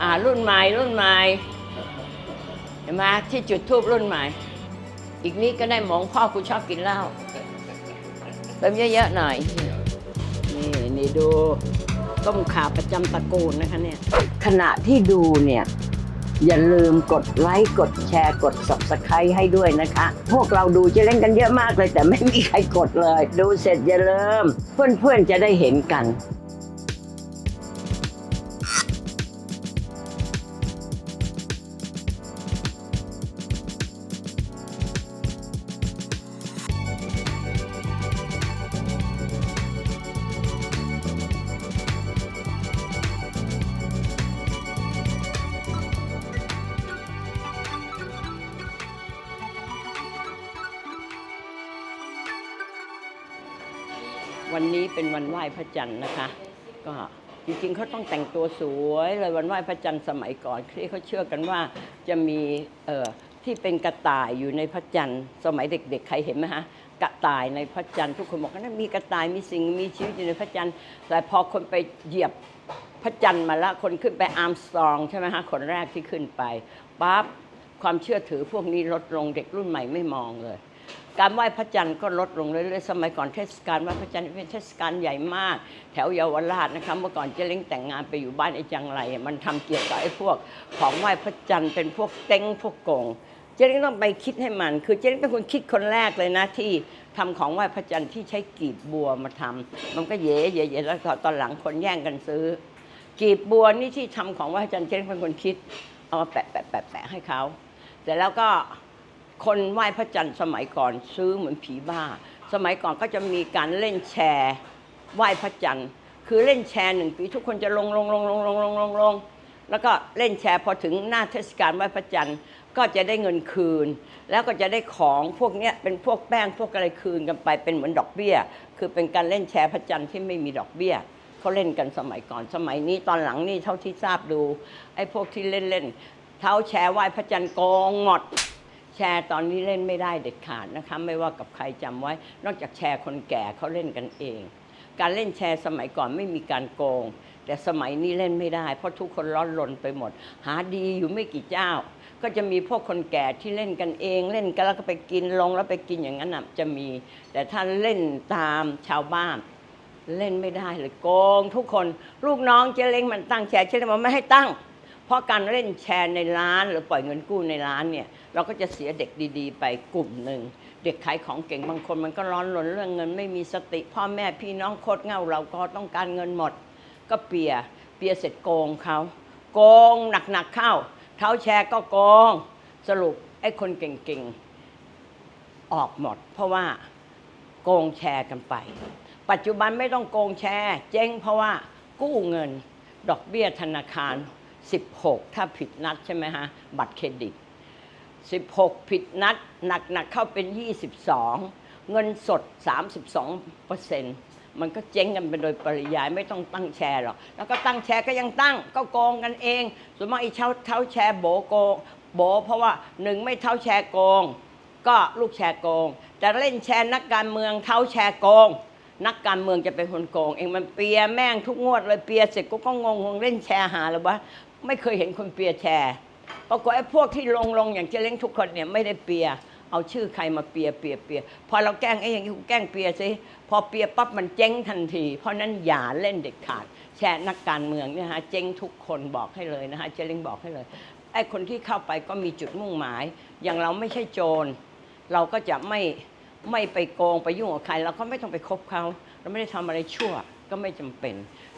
อ่ารุ่นใหม่รุ่นใหม่เห็นไหมที่จุดทูบรุ่นใหม่ อีกนิดก็ได้หมองพ่อกูชอบกินเหล้าเติมเยอะๆหน่อย นี่นี่ดูต้มข่าประจำตระกูลนะคะเนี่ยขณะที่ดูเนี่ย อย่าลืมกดไลค์กดแชร์กด subscribe ให้ด้วยนะคะ พวกเราดูจะเล่นกันเยอะมากเลย แต่ไม่มีใครกดเลย ดูเสร็จอย่าลืมเพื่อนๆจะได้เห็นกัน เป็นวันไหว้พระจันทร์นะคะ ก็จริงๆเขาต้องแต่งตัวสวยเลยวันไหว้พระจันทร์สมัยก่อนที่เขาเชื่อกันว่าจะมีเอ่อที่เป็นกระต่ายอยู่ในพระจันทร์สมัยเด็ก ๆ ใครเห็นไหมฮะกระต่ายในพระจันทร์ทุกคนบอกว่านั่นมีกระต่ายมีสิ่งมีชีวิตอยู่ในพระจันทร์แต่พอคนไปเหยียบพระจันทร์มาล้วคนขึ้นไปอาร์มสตรองใช่ไหมฮะคนแรกที่ขึ้นไปปั๊บความเชื่อถือพวกนี้ลดลงเด็กรุ่นใหม่ไม่มองเลย การไหว้พระจันทร์ก็ลดลงเรื่อยๆสมัยก่อนเทศกาลไหว้พระจันทร์เป็นเทศกาลใหญ่มาก แถวเยาวราชนะคะเมื่อก่อนเจ๊เล้งแต่งงานไปอยู่บ้านไอ้จังไร มันทำเกี่ยวกับไอ้พวก ของไหว้พระจันทร์เป็นพวกเต็งพวกโกงเจ๊เล้งต้องไปคิดให้มัน คือเจ๊เล้งเป็นคนคิดคนแรกเลยนะที่ทำของไหว้พระจันทร์ที่ใช้กีบบัวมาทำมันก็เย่เย่เย่แล้วตอนหลังคนแย่งกันซื้อ กีบบัวนี่ที่ทำของไหว้พระจันทร์เจ๊เล้งเป็นคนคิดเอามาแปะแปะแปะแปะให้เขาแต่แล้วก็ คนไหว้พระจันทร์สมัยก่อนซื้อเหมือนผีบ้า สมัยก่อนก็จะมีการเล่นแชร์ไหว้พระจันทร์คือเล่นแชร์หนึ่งปีทุกคนจะลงลงลงลงลงลงลงลงแล้วก็เล่นแชร์พอถึงหน้าเทศกาลไหว้พระจันทร์ก็จะได้เงินคืน แล้วก็จะได้ของพวกนี้เป็นพวกแป้งพวกอะไรคืนกันไปเป็นเหมือนดอกเบี้ย คือเป็นการเล่นแชร์พระจันทร์ที่ไม่มีดอกเบี้ยเขาเล่นกันสมัยก่อนสมัยนี้ตอนหลังนี่เท่าที่ทราบดูไอ้พวกที่เล่นเล่นเท้าแชร์ไหว้พระจันทร์โกงหมด แชร์ตอนนี้เล่นไม่ได้เด็ดขาดนะคะไม่ว่ากับใครจำไว้ นอกจากแชร์คนแก่เขาเล่นกันเอง การเล่นแชร์สมัยก่อนไม่มีการโกง แต่สมัยนี้เล่นไม่ได้ เพราะทุกคนร้อนรนไปหมด หาดีอยู่ไม่กี่เจ้า ก็จะมีพวกคนแก่ที่เล่นกันเอง เล่นกันแล้วก็ไปกินลงแล้วไปกินอย่างนั้นน่ะจะมี แต่ถ้าเล่นตามชาวบ้านเล่นไม่ได้เลยโกง ทุกคนลูกน้องเจ๊เล้งมันตั้งแชร์เจ๊เล้งบอกไม่ให้ตั้ง เพราะการเล่นแชร์ในร้าน หรือปล่อยเงินกู้ในร้านเนี่ย เราก็จะเสียเด็กดีๆ ไปกลุ่มหนึ่ง เด็กขายของเก่งบางคนมันก็ร้อนรนเรื่องเงิน ไม่มีสติพ่อแม่พี่น้องโคตรเหงาเราก็ต้องการเงินหมด ก็เปียเปียเสร็จโกงเขาโกงหนักๆเข้า เท้าแชร์ก็โกง สรุปไอ้คนเก่งๆ ออกหมด เพราะว่าโกงแชร์กันไป ปัจจุบันไม่ต้องโกงแชร์ เจ๊งเพราะว่ากู้เงิน ดอกเบี้ยธนาคาร 16 ถ้าผิดนัดใช่ไหมฮะ บัตรเครดิต 16 ผิดนัด หนักๆเข้าเป็น 22 เงินสด 32เปอร์เซ็นต์มันก็เจ๊งกันไปโดยปริยายไม่ต้องตั้งแชร์หรอกแล้วก็ตั้งแชร์ก็ยังตั้งก็โกงกันเองส่วนมากไอ้เท้าเท้าแชร์โบโกงโบ เพราะว่าหนึ่งไม่เท้าแชร์โกง ก็ลูกแชร์โกง แต่เล่นแชร์นักการเมืองเท้าแชร์โกง นักการเมืองจะเป็นคนโกง เองมันเปียแม่งทุกงวดเลยเปียเสร็จก็ก็งงงเล่นแชร์หาเลยว่าไม่เคยเห็นคนเปียแชร์ ปรากฏไอ้พวกที่ลงลงอย่างเจเล้งทุกคนเนี่ยไม่ได้เปีย เอาชื่อใครมาเปียเปียเปียพอเราแกล้งไอ้อย่างนี้กูแกล้งเปียสิพอเปียปั๊บมันเจ๊งทันที เพราะนั้นอย่าเล่นเด็ดขาด แชร์นักการเมืองเนี่ยฮะเจ๊งทุกคนบอกให้เลยนะฮะเจเล้งบอกให้เลยไอ้คนที่เข้าไปก็มีจุดมุ่งหมาย อย่างเราไม่ใช่โจร เราก็จะไม่ไม่ไปโกงไปยุ่งกับใคร เราก็ไม่ต้องไปคบเขา เราไม่ได้ทำอะไรชั่วก็ไม่จำเป็น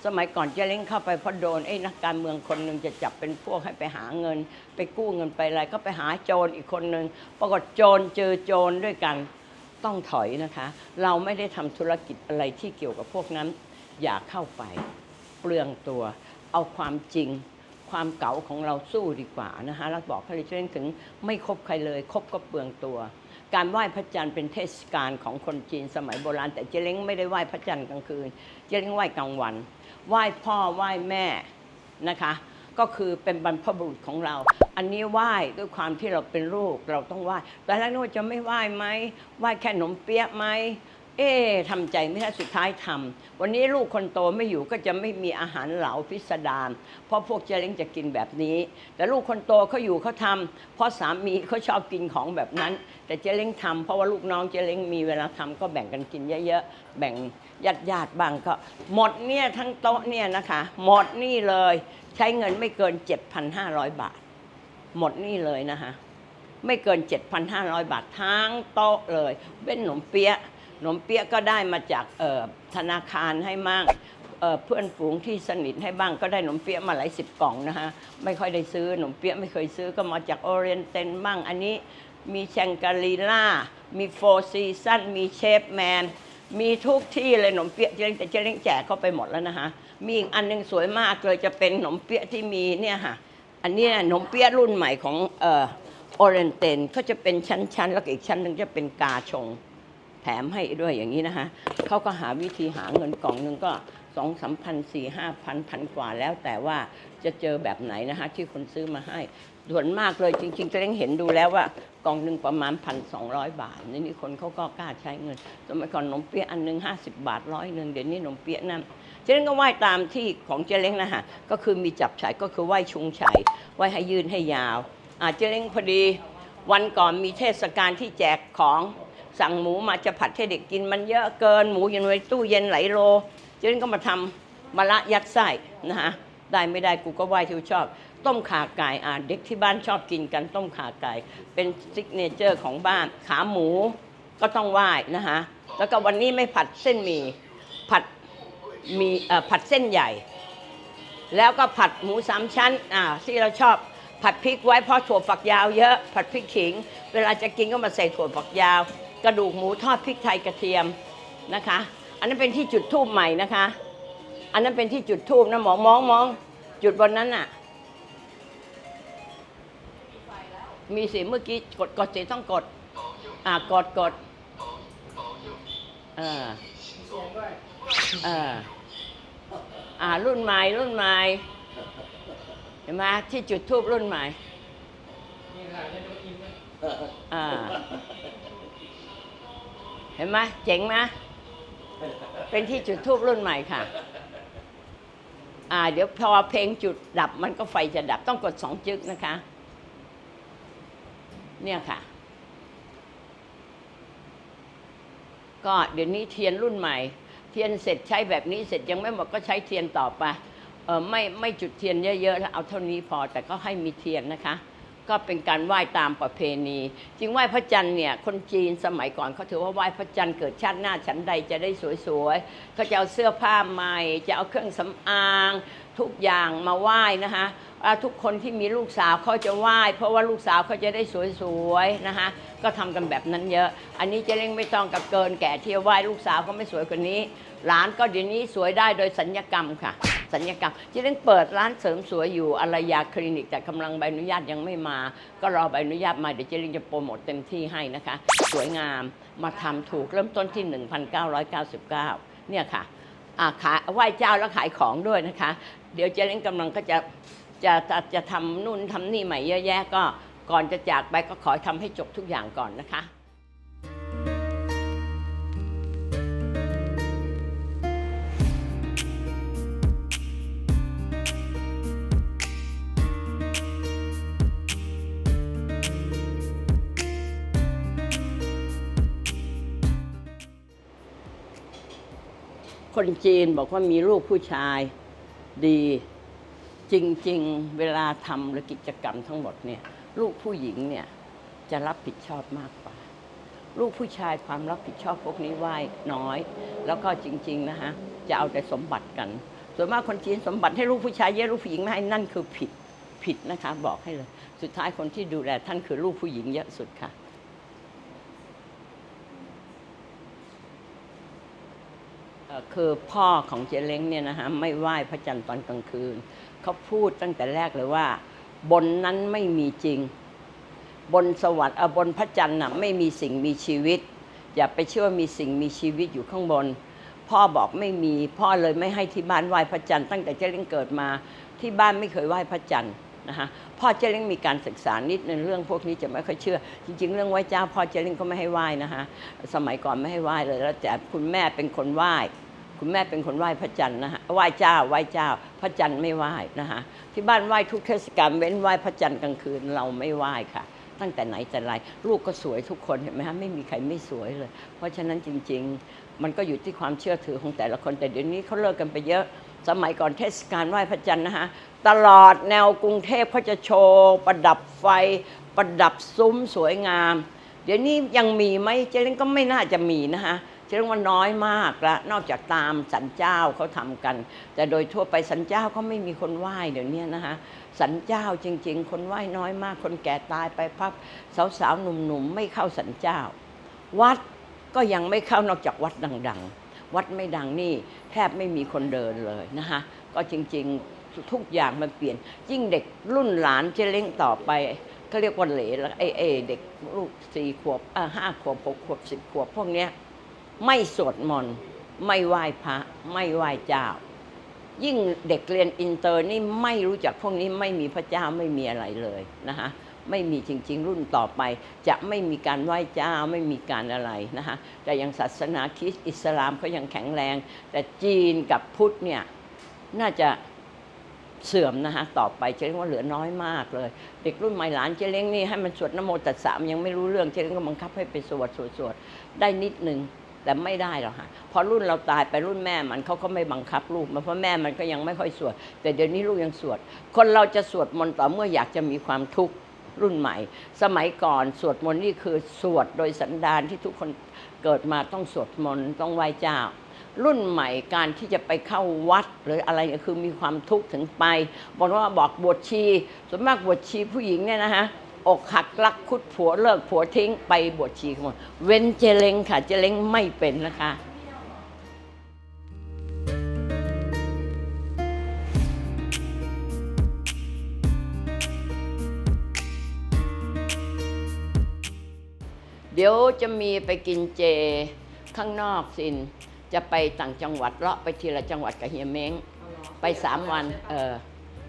สมัยก่อนเจเล้งเข้าไปเพราะโดนไอ้นักการเมืองคนหนึ่งจะจับเป็นพวกให้ไปหาเงิน ไปกู้เงินไปอะไรก็ไปหาโจรอีกคนหนึ่งปรากฏโจรเจอโจรด้วยกันต้องถอยนะคะ เราไม่ได้ทำธุรกิจอะไรที่เกี่ยวกับพวกนั้น อย่าเข้าไป เปลืองตัว เอาความจริง ความเก๋าของเราสู้ดีกว่านะคะแล้วบอกให้เลยเจเล้งถึงไม่คบใครเลย คบก็เปลืองตัว การไหว้พระจันทร์เป็นเทศกาลของคนจีนสมัยโบราณ แต่เจเล้งไม่ได้ไหว้พระจันทร์กลางคืน เจเล้งไหว้กลางวัน ไหว้พ่อไหว้แม่นะคะ ก็คือเป็นบรรพบุรุษของเรา อันนี้ไหว้ด้วยความที่เราเป็นลูกเราต้องไหว้แต่แล้วนู้นจะไม่ไหว้ไหมไหว้แค่ขนมเปี๊ยะไหม เอ๊ทำใจไม่ได้สุดท้ายทำวันนี้ลูกคนโตไม่อยู่ก็จะไม่มีอาหารเหลาพิสดารเพราะพวกเจเล้งจะกินแบบนี้ แต่ลูกคนโตเขาอยู่เขาทำเพราะสามีเขาชอบกินของแบบนั้น แต่เจเล้งทำเพราะว่าลูกน้องเจเล้งมีเวลาทำก็แบ่งกันกินเยอะๆแบ่งญาติญาติๆบ้างก็ หมดเนี่ยทั้งโต๊ะเนี่ยนะคะ หมดนี่เลย ใช้เงินไม่เกิน 7,500 บาท หมดนี่เลยนะคะไม่เกิน 7,500 บาททั้งโต๊ะเลยเป็นขนมเปี๊ยะ นมเปี๊ยะก็ได้มาจากธนาคารให้มั่งเพื่อนฝูงที่สนิทให้บ้างก็ได้ขนมเปี๊ยะมาหลายสิบกล่องนะคะไม่ค่อยได้ซื้อขนมเปี๊ยะไม่เคยซื้อก็มาจากโอเรียนเตนบ้างอันนี้มีแชงกาลีล่า มีโฟซีซันมีเชฟแมน มีทุกที่เลยขนมเปี๊ยะเจเล้งแต่เจเล้งแจกเข้าไปหมดแล้วนะคะมีอีกอันหนึงสวยมากเลยจะเป็นขนมเปี๊ยะที่มีเนี่ยค่ะอันนี้ยขนมเปี๊ยะรุ่นใหม่ของเออโอเรนเตนเขาจะเป็นชั้นๆ แล้วก็อีกชั้นหนึ่งจะเป็นกาชง แถมให้ด้วยอย่างนี้นะคะเขาก็หาวิธีหาเงินกล่องหนึ่งก็สองสามพันสี่ห้าพันพันกว่าแล้วแต่ว่าจะเจอแบบไหนนะคะที่คนซื้อมาให้ส่วนมากเลยจริงๆจะเล้งเห็นดูแล้วว่ากล่องหนึ่งประมาณพันสองร้อยบาทนี่นี่คนเขาก็กล้าใช้เงินสมัยก่อนนมเปี๊ยะอันหนึ่งห้าสิบบาทร้อยหนึ่งเดี๋ยวนี้นมเปี๊ยะนั่นเจ๊เล้งก็ไหว้ตามที่ของเจ๊เล้งนะคะก็คือมีจับฉายก็คือไหว้ชุงฉายไหว้ให้ยืนให้ยาวอาเจ๊เล้งพอดี วันก่อนมีเทศกาลที่แจกของ สั่งหมูมาจะผัดให้เด็กกินมันเยอะเกินหมูอยู่ในตู้เย็นหลายโลเจนก็มาทำมะละยัดไส้นะฮะได้ไม่ได้กูก็ไหว้ที่ชอบ ต้มขาไก่อ่าเด็กที่บ้านชอบกินกันต้มขาไก่ เป็นซิกเนเจอร์ของบ้านขาหมูก็ต้องไหว้นะฮะแล้วก็วันนี้ไม่ผัดเส้นหมี่ผัดมีเอ่อผัดเส้นใหญ่ แล้วก็ผัดหมูสามชั้นอ่าที่เราชอบผัดพริกไว้เพราะถั่วฝักยาวเยอะ ผัดพริกขิง เวลาจะกินก็มาใส่ถั่วฝักยาว กระดูกหมูทอดพริกไทยกระเทียมนะคะ อันนั้นเป็นที่จุดทูบใหม่นะคะ อันนั้นเป็นที่จุดทูบนะหมองมองมองจุดบนนั้นน่ะ มีเสิเมื่อกี้กดกดสิต้องกด อ่ากดกดเออเอออ่ารุ่นใหม่รุ่นใหม่เห็นไหมที่จุดทูบรุ่นใหม่อ่า เห็นไหมเจ๋งไหมเป็นที่จุดทูบรุ่นใหม่ค่ะ อ่า เดี๋ยวพอเพลงจุดดับ มันก็ไฟจะดับต้องกดสองจึกนะคะ เนี่ยค่ะ ก็เดี๋ยวนี้เทียนรุ่นใหม่ เทียนเสร็จใช้แบบนี้เสร็จยังไม่หมดก็ใช้เทียนต่อไปเออไม่ไม่จุดเทียนเยอะๆแล้วเอาเท่านี้พอแต่ก็ให้มีเทียนนะคะ ก็เป็นการไหว้ตามประเพณี จริงไหว้พระจันทร์เนี่ยคนจีนสมัยก่อนเขาถือว่าไหว้พระจันทร์เกิดชาติหน้าฉันใดจะได้สวยๆเขาจะเอาเสื้อผ้าใหม่ จะเอาเครื่องสำอาง ทุกอย่างมาไหว้นะคะ ทุกคนที่มีลูกสาวเขาจะไหว้เพราะว่าลูกสาวเขาจะได้สวยๆนะคะก็ทำกันแบบนั้นเยอะ อันนี้เจะเล่งไม่ต้องกับเกินแก่ที่จะไหว้ลูกสาวก็ไม่สวยกว่านี้ หลานก็เดี๋ยวนี้สวยได้โดยสัญญกรรมค่ะ สัญญกรรมเจะเล่งเปิดร้านเสริมสวยอยู่อารยาคลินิก แต่กำลังใบอนุญาตยังไม่มา ก็รอใบอนุญาตมาเดี๋ยวเจะเล่งจะโปรโมทเต็มที่ให้นะคะ สวยงามมาทำถูกเริ่มต้นที่ 1,999 เนี่ยค่ะอ่าขายไหว้เจ้าแล้วขายของด้วยนะคะ เดี๋ยวเจเล้งกำลังก็จะ จะจะจะทำนู่นทำนี่ใหม่เยอะแยะก็ก่อนจะจากไปก็ขอทำให้จบทุกอย่างก่อนนะคะคนจีนบอกว่ามีลูกผู้ชายดี จริง ๆ เวลาทำหรือกิจกรรมทั้งหมดเนี่ยลูกผู้หญิงเนี่ยจะรับผิดชอบมากกว่า ลูกผู้ชายความรับผิดชอบพวกนี้ไหว้น้อย แล้วก็จริง ๆ นะฮะจะเอาแต่สมบัติกัน ส่วนมากคนจีนสมบัติให้ลูกผู้ชายเยอะลูกผู้หญิงไม่ให้นั่นคือผิดผิดนะคะ บอกให้เลย สุดท้ายคนที่ดูแลท่านคือลูกผู้หญิงเยอะสุดค่ะ เอ่อ คือพ่อของเจเล้งเนี่ยนะฮะไม่ไหว้พระจันทร์ตอนกลางคืน เขาพูดตั้งแต่แรกเลยว่า บนนั้นไม่มีจริง บนสวรรค์บนพระจันทร์น่ะไม่มีสิ่งมีชีวิต อย่าไปเชื่อว่ามีสิ่งมีชีวิตอยู่ข้างบน พ่อบอกไม่มีพ่อเลยไม่ให้ที่บ้านไหว้พระจันทร์ตั้งแต่เจเล้งเกิดมาที่บ้านไม่เคยไหว้พระจันทร์ นะคะพ่อเจเล้งมีการศึกษานิดในเรื่องพวกนี้จะไม่ค่อยเชื่อ จริง ๆ เรื่องไหว้เจ้าพ่อเจเล้งก็ไม่ให้ไหว้นะคะสมัยก่อนไม่ให้ไหว้เลยแล้วแต่คุณแม่เป็นคนไหว้คุณแม่เป็นคนไหว้พระจันทร์นะฮะไหว้เจ้าไหว้เจ้า พระจันทร์ไม่ไหว้นะคะที่บ้านไหว้ทุกเทศกาลเว้นไหว้พระจันทร์กลางคืนเราไม่ไหว้ค่ะ ตั้งแต่ไหนแต่ไรลูกก็สวยทุกคนเห็นไหมฮะไม่มีใครไม่สวยเลย เพราะฉะนั้นจริง ๆ มันก็อยู่ที่ความเชื่อถือของแต่ละคนแต่เดี๋ยวนี้เขาเลิกกันไปเยอะ สมัยก่อนเทศกาลไหว้พระจันทร์นะฮะตลอดแนวกรุงเทพเขาจะโชว์ประดับไฟ ประดับซุ้มสวยงาม เดี๋ยวนี้ยังมีไหมเจเล้งก็ไม่น่าจะมีนะคะเจเล้งว่าน้อยมากละนอกจากตามสันเจ้าเขาทำกัน แต่โดยทั่วไปสันเจ้าก็ไม่มีคนไหว้เดี๋ยวนี้นะคะสันเจ้าจริง ๆ คนไหว้น้อยมาก คนแก่ตายไปพับสาวๆหนุ่มๆไม่เข้าสันเจ้า วัดก็ยังไม่เข้านอกจากวัดดัง ๆ วัดไม่ดังนี่แทบไม่มีคนเดินเลยนะคะก็จริงๆทุกอย่างมันเปลี่ยน ยิ่งเด็กรุ่นหลานเจเล้งต่อไปก็เรียกว่าเหลแล้วไอ้ไอ้เด็กลูกสี่ขวบอ่าห้าขวบหกขวบสิบขวบพวกเนี้ยไม่สวดมนต์ไม่ไหว้พระ ไม่ไหว้เจ้า ยิ่งเด็กเรียนอินเตอร์นี่ไม่รู้จักพวกนี้ไม่มีพระเจ้าไม่มีอะไรเลยนะคะไม่มีจริง ๆ รุ่นต่อไป จะไม่มีการไหว้เจ้าไม่มีการอะไรนะคะแต่ยังศาสนาคริสต์อิสลามเขายังแข็งแรง แต่จีนกับพุทธเนี่ยน่าจะเสื่อมนะคะต่อไปเจเล้งว่าเหลือน้อยมากเลย เด็กรุ่นใหม่หลานเจเล้งนี่ให้มันสวดนโมตัสสะมันยังไม่รู้เรื่องเจเล้งก็บังคับให้ไปสวดสวดสวดได้นิดนึง แต่ไม่ได้หรอกค่ะพอรุ่นเราตายไปรุ่นแม่มันเขาก็ไม่บังคับลูกมาเพราะแม่มันก็ยังไม่ค่อยสวด แต่เดี๋ยวนี้ลูกยังสวด คนเราจะสวดมนต์ต่อเมื่ออยากจะมีความทุกข์รุ่นใหม่ สมัยก่อนสวดมนต์นี่คือสวดโดยสันดานที่ทุกคนเกิดมาต้องสวดมนต์ต้องไหว้เจ้า รุ่นใหม่การที่จะไปเข้าวัดหรืออะไรเนี่ยคือมีความทุกข์ถึงไปบอกว่าบอกบวชชีส่วนมากบวชชีผู้หญิงเนี่ยนะฮะ อกหักรักคุดผัวเลิกผัวทิ้งไปบวชชีกันหมดเว้นเจเลงค่ะเจเลงไม่เป็นนะคะเดี๋ยวจะมีไปกินเจข้างนอกสิน จะไปต่างจังหวัดเลาะไปทีละจังหวัดกับเฮียเม้ง ไปสามวัน เออ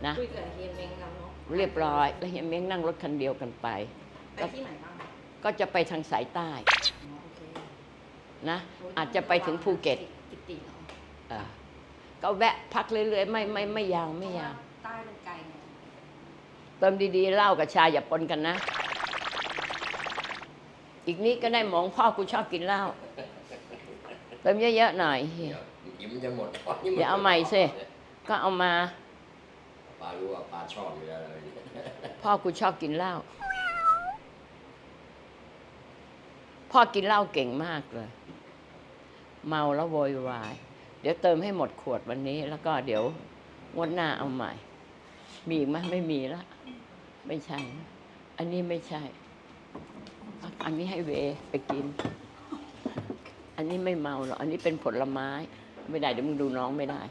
นะคุยกับเฮียเม้งแล้ว เนาะเรียบร้อย แล้วเฮียเม้งนั่งรถคันเดียวกันไป ไปที่ไหนบ้างก็จะไปทางสายใต้อ๋อโอเคนะ อาจจะไปถึงภูเก็ตกิติเหรอเออก็แวะพักเรื่อยๆ ไม่ไม่ไม่ยาวไม่ยาว ใต้เป็นไกลไงเติมดีๆเหล้ากับชาอย่าปนกันนะ อีกนิดก็ได้หมองพ่อกูชอบกินเหล้าเติมเยอะๆหน่อยเดี๋ยวยิ้มจะหมดเดี๋ยวเอาใหม่สิ ก็เอามา ปลารู้ว่าปลาชอบอยู่แล้วเลยพ่อกูชอบกินเหล้าพ่อกินเหล้าเก่งมากเลย เมาแล้วโวยวาย เดี๋ยวเติมให้หมดขวดวันนี้ แล้วก็เดี๋ยวงวดหน้าเอาใหม่ มีอีกไหมไม่มีละ ไม่ใช่นะอันนี้ไม่ใช่ อันนี้ให้เวไปกิน อันนี้ไม่เมาหรอก อันนี้เป็นผลไม้ ไม่ได้เดี๋ยวมึงดูน้องไม่ได้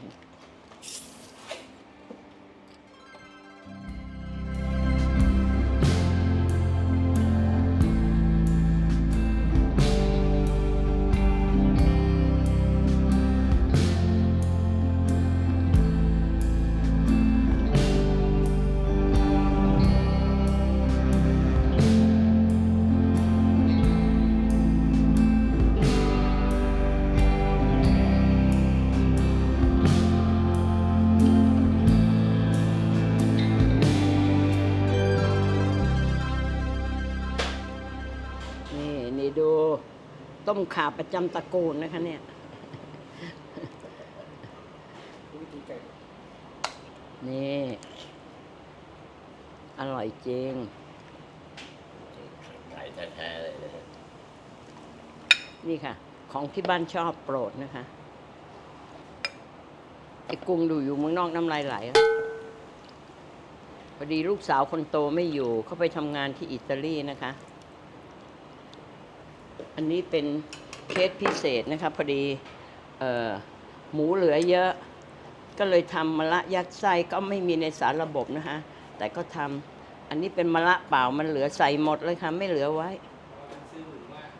ต้มข่าประจำตระกูลนะคะเนี่ยนี่ อร่อยจริงไก่แท้ๆเลยนะนี่ค่ะ ของที่บ้านชอบโปรดนะคะไอ้กุ้งดูอยู่เมืองนอกน้ำลายไหลแล้วพอดีลูกสาวคนโตไม่อยู่เขาไปทำงานที่อิตาลีนะคะ อันนี้เป็นเคสพิเศษนะคะพอดีออหมูเหลือเยอะ ก็เลยทำมะละยัดไส้ก็ไม่มีในสารระบบนะคะแต่ก็ทำอันนี้เป็นมะละเปล่ามันเหลือใส่หมดเลยค่ะไม่เหลือไว้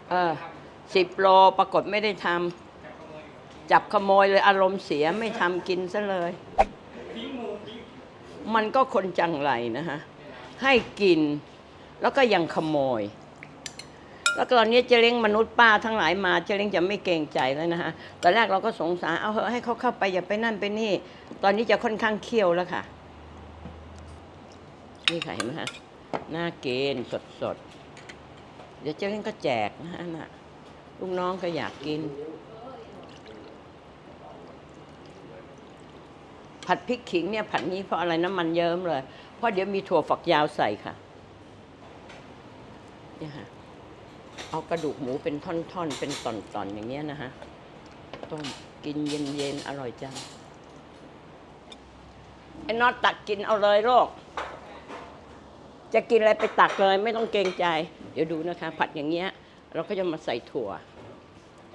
เออสิบโลปรากฏไม่ได้ทำจับขโมยเลยอารมณ์เสียไม่ทำกินซะเลย มันก็คนจังไรนะฮะให้กินแล้วก็ยังขโมย แล้วตอนนี้เจเล้งมนุษย์ป้าทั้งหลายมาเจเล้งจะไม่เกรงใจแล้วนะฮะตอนแรกเราก็สงสารเอาเให้เขาเข้าไปอย่าไปนั่นไปนี่ ตอนนี้จะค่อนข้างเคี่ยวแล้วค่ะ นี่ค่ะเห็นไหมฮะน่าเกณฑ์สดสดๆเดี๋ยวเจเล้งก็แจกนะฮะน่ะลูกน้องก็อยากกิน ผัดพริกขิงเนี่ยผัดนี้เพราะอะไรน้ำมันเยิ้มเลย เพราะเดี๋ยวมีถั่วฝักยาวใส่ค่ะเนี่ยค่ะ เอากระดูกหมูเป็นท่อนๆ เป็นตอนๆ อย่างเงี้ยนะฮะ ต้มกินเย็นๆ อร่อยจัง ไอ้นอตตักกินเอาเลยโรค จะกินอะไรไปตักเลยไม่ต้องเกรงใจ เดี๋ยวดูนะคะ ผัดอย่างเงี้ย เราก็จะมาใส่ถั่ว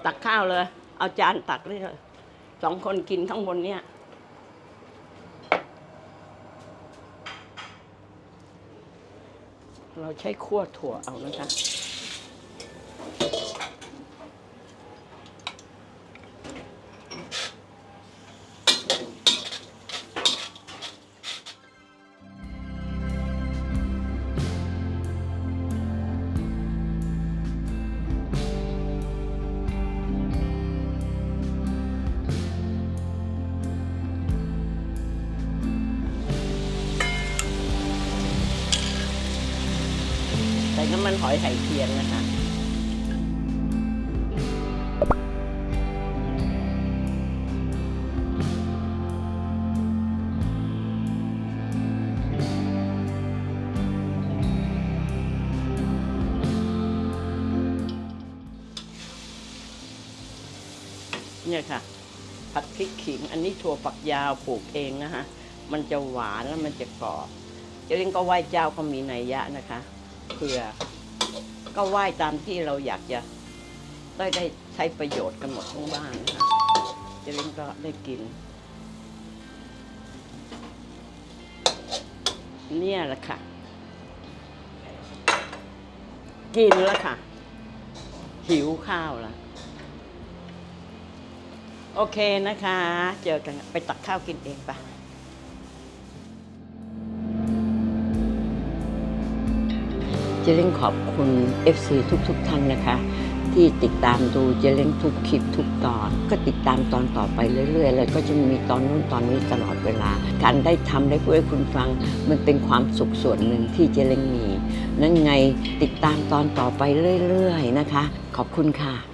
ตักข้าวเลย เอาจานตักเลยสองคนกินข้างบนเนี่ยเราใช้คั่วถั่วเอานะคะ หอยไข่เทียมนะคะเนี่ยค่ะ ผัดพริกขิง อันนี้ถั่วฝักยาวปลูกเองนะคะ มันจะหวานแล้วมันจะกรอบเจริญก็ไหว้เจ้าก็มีนัยยะนะคะเพื่อ ก็ไหว้ตามที่เราอยากจะได้ได้ใช้ประโยชน์กันหมดทั้งบ้านนะคะเจริญก็ได้กิน เนี่ยแหละค่ะ กินแล้วค่ะ หิวข้าวล้วโอเคนะคะ เจอกันไปตักข้าวกินเองไป เจเล้งขอบคุณ FC ทุกๆทท่านนะคะ ที่ติดตามดูเจเล้งทุกคลิปทุกตอน ก็ติดตามตอนต่อไปเรื่อยๆเลยก็จะมีตอนนู้นตอนนี้ตลอดเวลา การได้ทำได้พูดให้คุณฟัง มันเป็นความสุขส่วนหนึ่งที่เจเล้งมี นั่นไงติดตามตอนต่อไปเรื่อยๆนะคะ ขอบคุณค่ะ